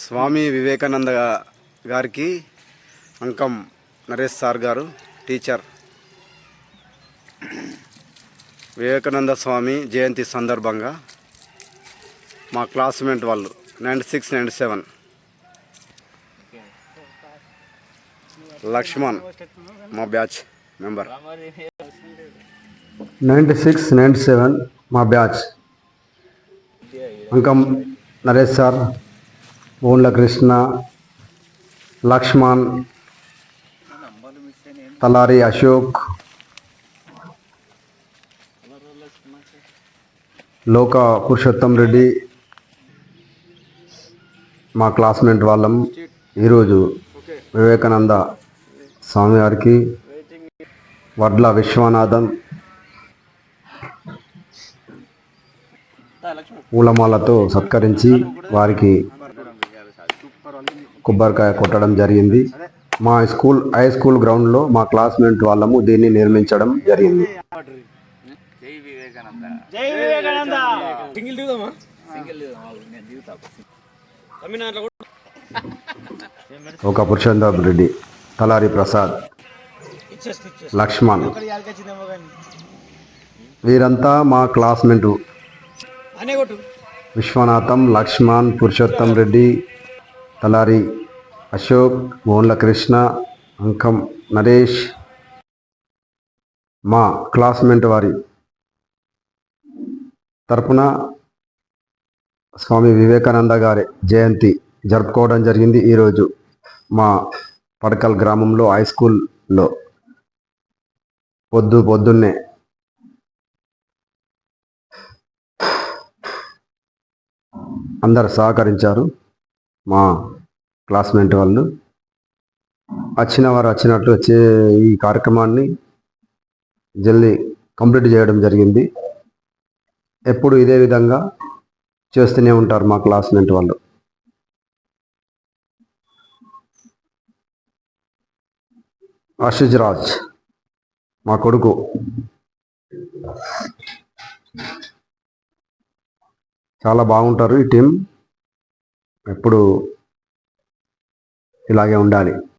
స్వామి వివేకానంద గారికి అంకం నరేష్ సార్ గారు టీచర్. వివేకానంద స్వామి జయంతి సందర్భంగా మా క్లాస్మేట్ వాళ్ళు ninety six ninety seven. Lakshman మా batch member. Ninety six ninety seven మా బ్యాచ్. అంకం నరేష్ సార్ బోన్ల కృష్ణ లక్ష్మణ్ తలారి అశోక్ లోక పురుషోత్తం రెడ్డి మా క్లాస్మేట్ వాళ్ళం. ఈరోజు వివేకానంద స్వామి వారికి వడ్ల విశ్వనాథన్ పూలమాలతో సత్కరించి వారికి కొబ్బరికాయ కొట్టడం జరిగింది. మా స్కూల్ హై స్కూల్ గ్రౌండ్లో మా క్లాస్మేట్ వాళ్ళము దీన్ని నిర్మించడం జరిగింది. జై వివేకానంద. జై వివేకానంద! సింగిల్ దిగుదామా? సింగిల్ నేను దిగుతా. తమిళనాడులో కూడా? ఒక పురుషోత్తం రెడ్డి తలారి ప్రసాద్ లక్ష్మణ్. వీరంతా మా క్లాస్మేట్. విశ్వనాథం లక్ష్మణ్ పురుషోత్తం రెడ్డి తలారి అశోక్ మోన్ల కృష్ణ అంకం నరేష్ మా క్లాస్మేట్ వారి తరపున స్వామి వివేకానంద గారి జయంతి జరుపుకోవడం జరిగింది ఈరోజు మా పడకల్ గ్రామంలో హై స్కూల్లో. పొద్దు పొద్దున్నే అందరు సహకరించారు. మా క్లాస్మేట్ వాళ్ళు వచ్చిన వారు వచ్చినట్లు వచ్చే ఈ కార్యక్రమాన్ని జల్దీ కంప్లీట్ చేయడం జరిగింది. ఎప్పుడు ఇదే విధంగా చేస్తూనే ఉంటారు మా క్లాస్మేట్ వాళ్ళు. ఆశిష్ రాజ్ మా కొడుకు. చాలా బాగుంటారు ఈ టీం ఎప్పుడు ఇలాగే ఉండాలి.